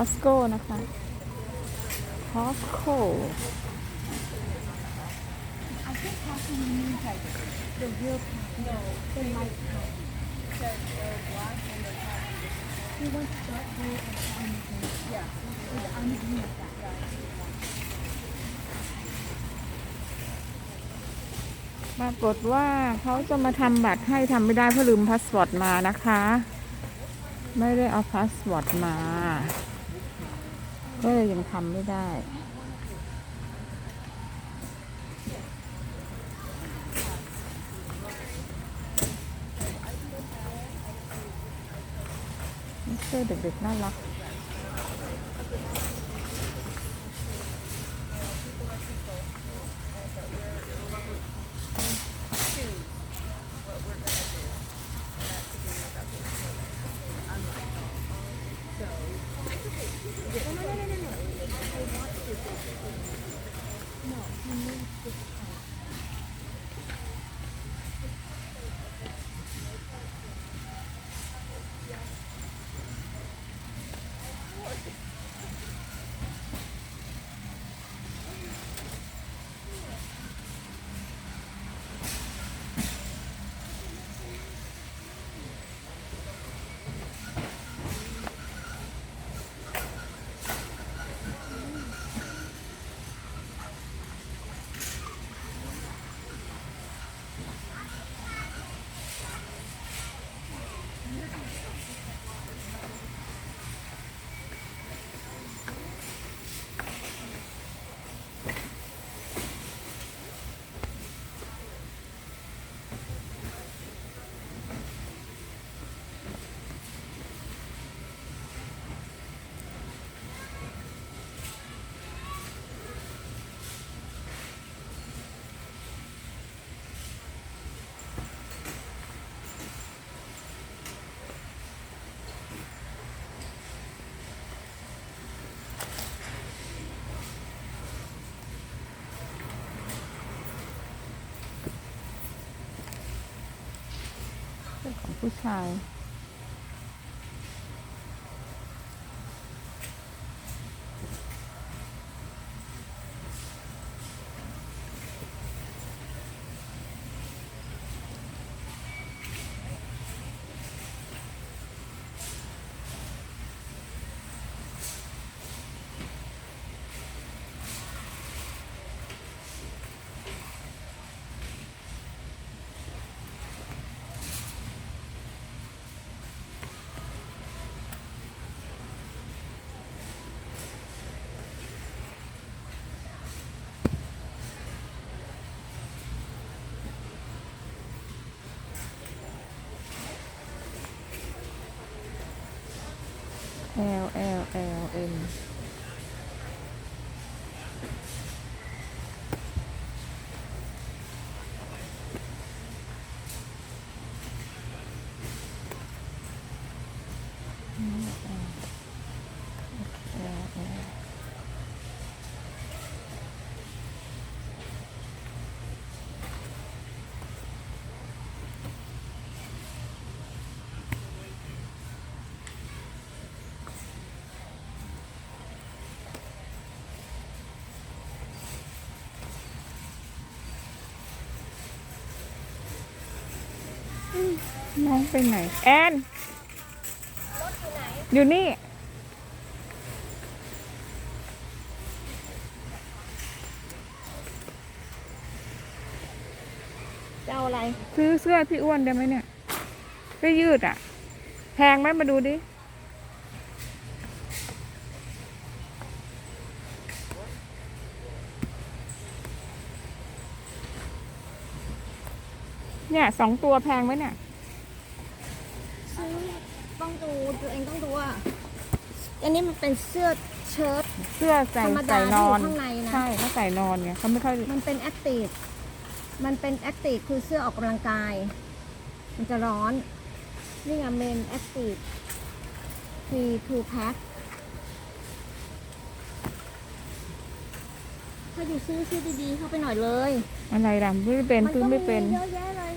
อสโก้นะคะคอสโก้ปรากฏว่าเขาจะมาทำบัตรให้ทำไม่ได้เพราะลืมพาสปอร์ตมานะคะ ไม่ได้เอาพาสปอร์ตมา ก็เลยยังทำไม่ได้ เสื้อเด็กๆน่ารัก เป็นของ ผู้ชาย L L L M น้องไปไหน แอนอยู่นี่ จะเอาอะไร ซื้อเสื้อพี่อ้วนได้ไหมเนี่ยเสื้อยืดอะ แพงไหมมาดูดิ เนี่ยสองตัวแพงไหมเนี่ยซื้อต้อง ดูตัวเองต้องดูอะอันนี้มันเป็นเสื้อเชิ้ต เสื้อใส่ธรรมดาใส่นอน ที่อยู่ข้างในนะ ใช่เขาใส่นอนไงเขาไม่ค่อยมันเป็นแอคทีฟมันเป็นแอคทีฟคือเสื้อออกกำลังกาย มันจะร้อน นี่ไงเมนแอคทีฟทีทูแพ็คถ้าอยู่ซื้อซื้อดีๆเข้าไปหน่อยเลย อะไรล่ะไม่เป็นซื้อไม่เป็นเยอะแยะเลย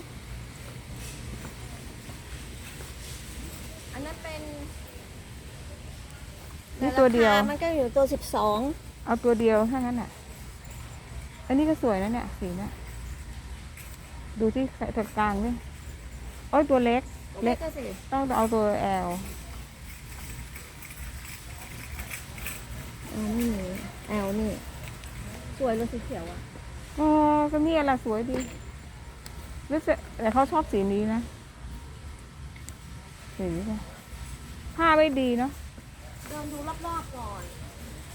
อันนั้นเป็น ผู้ ตัวเดียวราคามันก็อยู่ตัวสิบสองเอาตัวเดียวถ้างั้นอะ อันนี้ก็สวยนะเนี่ยสีเนี้ยดูที่ตรงกลางนี่โอ้ยตัวเล็ก เล็เล็กกก็สิต้องเอาตัวแอลอ๋อนี่มีแอลนี่ สวยเลยสีเขียวอะอ๋อก็เนี่ยแหละสวยดีรู้สึกแต่เขาชอบสีนี้นะสีนี้นะผ้าไม่ดีเนาะ เดินดูรอบๆก่อน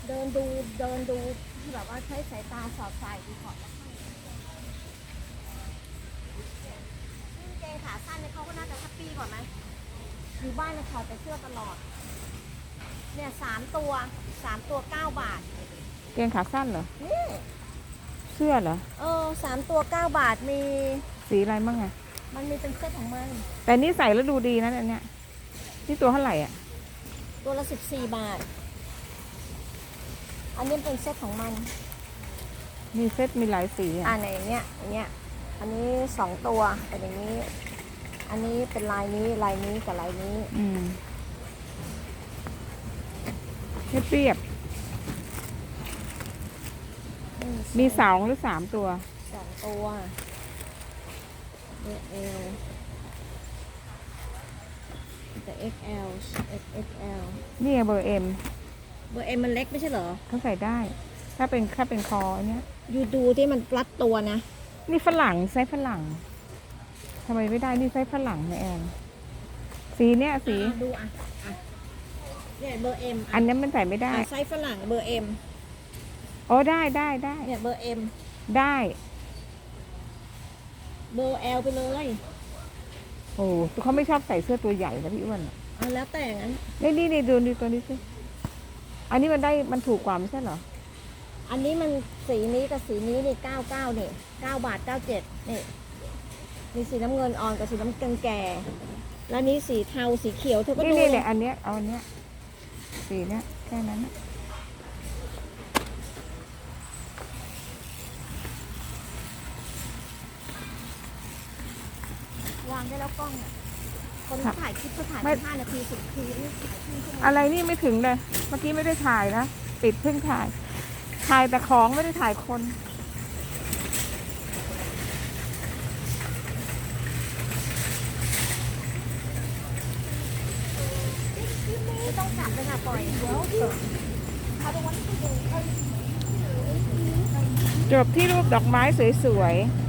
เดินดูเดินดูที่แบบว่าใช้สายตาสอดสายดูก่อนแล้วค่อยกางเกงขาสั้นเนี่ยเขาก็น่าจะแฮปปี้กว่าไหมอยู่บ้านเนี่ยถอดแต่เสื้อตลอด เนี่ยสามตัวสามตัวเก้าบาท เกงขาสั้นเหรอ นี่ เสื้อเหรอ เออสามตัวเก้าบาทมี สีอะไรบ้างอะมันมีเป็นเซตของมัน แต่นี่ใส่แล้วดูดีนะอันเนี่ย นี่ตัวเท่าไหร่อะ ตัวละสิบสี่บาท อันนี้เป็นเซตของมัน มีเซตมีหลายสีอ่าอะในอย่างเงี้ยอย่างเงี้ย อันนี้สองตัวเป็นอย่างนี้ อันนี้เป็นลายนี้ลายนี้กับลายนี้ อืมให้เปรียบมีสองหรือสามตัว สองตัวเนี่ย L แต่ XL XXL นี่เบอร์เอ็มเบอร์ M มันเล็กไม่ใช่เหรอ เขาใส่ได้ ถ้าเป็นถ้าเป็นคออันเนี้ยอยู่ดูที่มันรัดตัวนะ นี่ฝรั่งไซส์ฝรั่งทำไมไม่ได้นี่ไซส์ฝรั่งนะแอนสีเนี้ยสี อะดูอะอะเนี่ยเบอร์ M อันนี้มันใส่ไม่ได้อะไซส์ฝรั่งเบอร์ M โอ้ได้ได้ได้เนี่ยเบอร์ M ได้ เบอร์ L ไปเลย โอ้เขาไม่ชอบใส่เสื้อตัวใหญ่นะพี่อ้วนเอาแล้วแต่งั้น นี่นี่นี่ดูดูตัวนี้สิอันนี้มันได้มันถูกกว่าไม่ใช่เหรอ อันนี้มันสีนี้กับสีนี้นี่เก้าเก้านี่เก้าบาทเก้าเจ็ดนี่มีสีน้ำเงินอ่อนกับสีน้ำเงินแก่ แล้วนี้สีเทาสีเขียวเธอก็นี่ดูนี่เนี่ยอันเนี้ยเอาอันเนี้ยสีเนี้ยแค่นั้นน่ะ วางได้แล้วกล้องอะคนที่ถ่ายคลิปเขาถ่ายไปห้านาทีสิบนาทีนี่ถ่ายครึ่งชั่วโมงอะไรนี่ไม่ถึงเลย เมื่อกี้ไม่ได้ถ่ายนะ ปิดเพิ่งถ่าย ถ่ายแต่ของไม่ได้ถ่ายคนไม่ต้องจับเลยค่ะปล่อยเดี๋ยวเขาจะวันที่ดูจบที่รูปดอกไม้สวยๆ